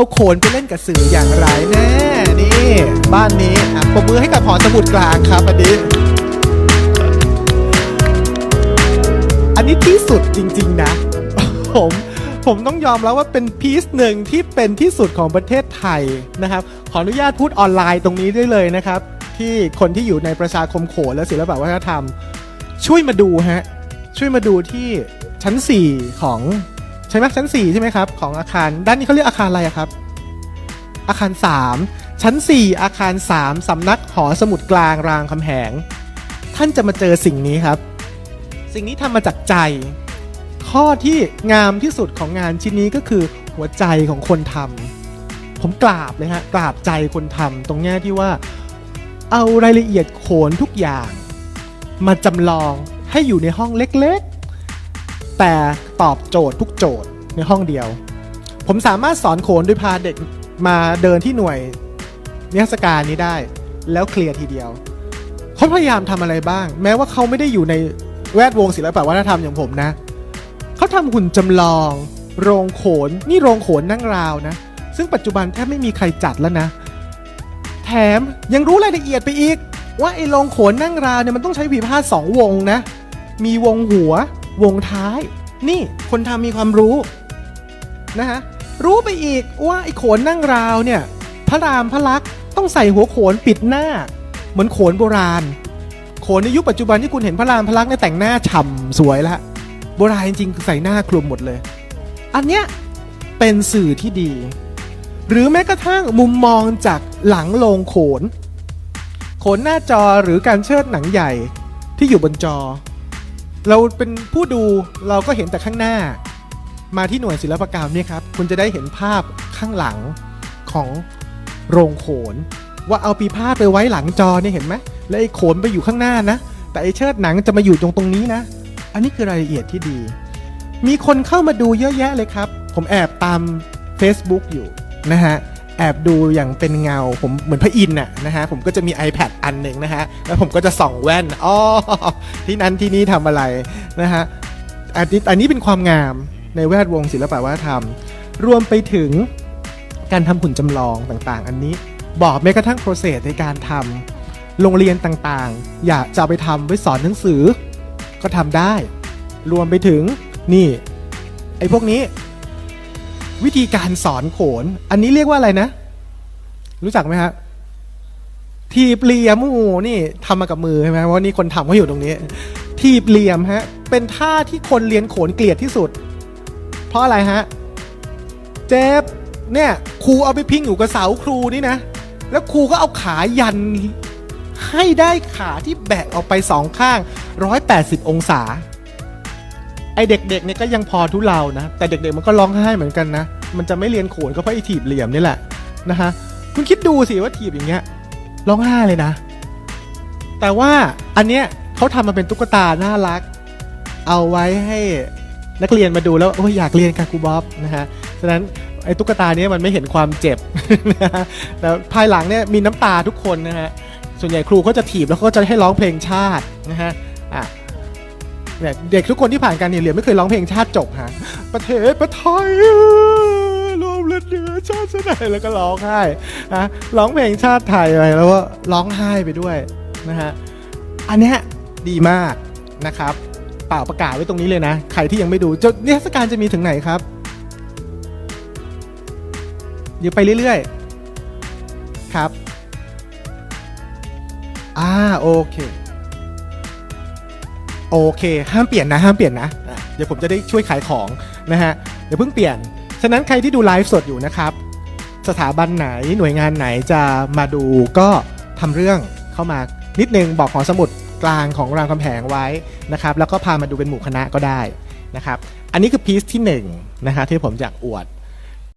เอาโขนไปเล่นกับสื่ออย่างไรแน่นี่ บ้านนี้อะปรบมือให้กับหอสมุดกลางครับอันนี้อันนี้ที่สุดจริง ๆ นะ ผมผมต้องยอมแล้วว่าเป็นพีซหนึ่งที่เป็นที่สุดของประเทศไทยนะครับ ขออนุญาตพูดออนไลน์ตรงนี้ได้เลยนะครับ ที่คนที่อยู่ในประชาคมโขนและศิลปวัฒนธรรม ช่วยมาดูฮะช่วยมาดูที่ชั้น 4 ของ ใช่ไหมชั้น 4 ใช่ไหมครับ ของอาคารด้านนี้เขาเรียกอาคารอะไรครับ อาคาร 3 ชั้น 4 อาคาร 3สำนักหอสมุดกลางรางคำแหง ท่านจะมาเจอสิ่งนี้ครับ สิ่งนี้ทำมาจากใจ ข้อที่งามที่สุดของงานชิ้นนี้ก็คือหัวใจของคนทำผมกราบเลยฮะกราบใจคนทำตรงแง่ที่ว่า เอารายละเอียดโขนทุกอย่าง มาจำลองให้อยู่ในห้องเล็กๆ แต่ตอบโจทย์ทุกโจทย์ ในห้องเดียว ผมสามารถสอนโขนโดยพาเด็กมาเดินที่หน่วยนิทรรศการนี้ได้แล้วเคลียร์ทีเดียว เขาพยายามทำอะไรบ้าง แม้ว่าเขาไม่ได้อยู่ในแวดวงศิลปวัฒนธรรมอย่างผมนะ เขาทำหุ่นจำลอง โรงโขน นี่โรงโขนนั่งราวนะ ซึ่งปัจจุบันแทบไม่มีใครจัดแล้วนะ แถมยังรู้รายละเอียดไปอีก ว่าไอ้โรงโขนนั่งราวเนี่ยมันต้องใช้ผีพาสองวงนะ มีวงหัว วงท้าย นี่คนทำมีความรู้ นะฮะรู้ไปอีกว่าไอ้โขนนั่งราวเนี่ยพระรามพระลักษมณ์ต้องใส่หัวโขนปิดหน้า เหมือนโขนโบราณ โขนในยุคปัจจุบันที่คุณเห็นพระรามพระลักษมณ์เนี่ยแต่งหน้าฉ่ำสวยแล้วโบราณจริงๆใส่หน้าคลุมหมดเลย อันเนี้ยเป็นสื่อที่ดี หรือแม้กระทั่งมุมมองจากหลังโลงโขน โขนหน้าจอหรือการเชิดหนังใหญ่ที่อยู่บนจอ เราเป็นผู้ดูเราก็เห็นแต่ข้างหน้า มาที่หน่วยศิลปกรรมเนี่ยครับคุณจะได้เห็นภาพข้างหลังของโรงโขน ว่าเอาปีพาดไปไว้หลังจอเนี่ยเห็นไหมแล้วไอ้โขนไปอยู่ข้างหน้านะ แต่ไอ้เชิดหนังจะมาอยู่ตรงตรงนี้นะ อันนี้คือรายละเอียดที่ดี มีคนเข้ามาดูเยอะแยะเลยครับ ผมแอบตาม Facebook อยู่นะฮะแอบดูอย่างเป็นเงาผมเหมือนพระอินทร์น่ะนะฮะผมก็จะมี iPad อันหนึ่งนะฮะแล้วผมก็จะส่องแว่นอ๋อที่นั้นที่นี่ทำอะไรนะฮะอันนี้อันนี้เป็นความงาม ในแวดวงศิลปวัฒนธรรม รวมไปถึงการทำหุ่นจำลองต่างๆ อันนี้บอกแม้กระทั่งโปรเซสในการทำโรงเรียนต่างๆ อยากจะไปทำไว้สอนหนังสือ ก็ทำได้ รวมไปถึงนี่ไอ้พวกนี้ วิธีการสอนโขน อันนี้เรียกว่าอะไรนะ รู้จักไหมครับทีบเหลี่ยมโอ้นี่ทำมากับมือใช่ไหมเพราะว่านี่คนทำเขาอยู่ตรงนี้ ทีบเหลี่ยมฮะเป็นท่าที่คนเรียนโขนเกลียดที่สุด เพราะอะไรฮะ เจ็บเนี่ยครูเอาไปพิงอยู่กับเสาครูนี่นะ แล้วครูก็เอาขายันให้ได้ขาที่แบกออกไปสองข้าง 180 องศา ไอเด็กๆเนี่ยก็ยังพอทุเลานะ แต่เด็กๆมันก็ร้องไห้เหมือนกันนะ มันจะไม่เรียนโขนก็เพราะไอถีบเหลี่ยมนี่แหละนะฮะ คุณคิดดูสิว่าถีบอย่างเงี้ยร้องไห้เลยนะ แต่ว่าอันเนี้ยเขาทำมาเป็นตุ๊กตาน่ารัก เอาไว้ให้ นักเรียนมาดูแล้วโอ้ยอยากเรียนกับครูบ๊อบนะฮะฉะนั้นไอ้ตุ๊กตาเนี้ยมันไม่เห็นความเจ็บนะฮะแต่ภายหลังเนี่ยมีน้ำตาทุกคนนะฮะส่วนใหญ่ครูก็จะถีบแล้วก็จะให้ร้องเพลงชาตินะฮะอะเนี่ยเด็กทุกคนที่ผ่านการเรียนเรียนไม่เคยร้องเพลงชาติจบฮะประเทศประไทยรวมเลือดเนื้อชาติชาติแล้วก็ร้องไห้นะร้องเพลงชาติไทยไปแล้วก็ร้องไห้ไปด้วยนะฮะอันเนี้ยดีมากนะครับ เปล่าประกาศไว้ตรงนี้เลยนะ ใครที่ยังไม่ดูจะนิทรรศการจะมีถึงไหนครับเดี๋ยวไปเรื่อยๆ ครับ อ่าโอเค โอเค ห้ามเปลี่ยนนะ ห้ามเปลี่ยนนะ เดี๋ยวผมจะได้ช่วยขายของนะฮะเดี๋ยวเพิ่งเปลี่ยน ฉะนั้นใครที่ดูไลฟ์สดอยู่นะครับ สถาบันไหนหน่วยงานไหนจะมาดูก็ทำเรื่องเข้ามานิดนึงบอกขอสมุด กลางของรามคำแหงไว้นะครับแล้วก็พามาดูเป็นหมู่คณะก็ได้นะครับอันนี้คือพีซที่1นะฮะที่ผมอยากอวด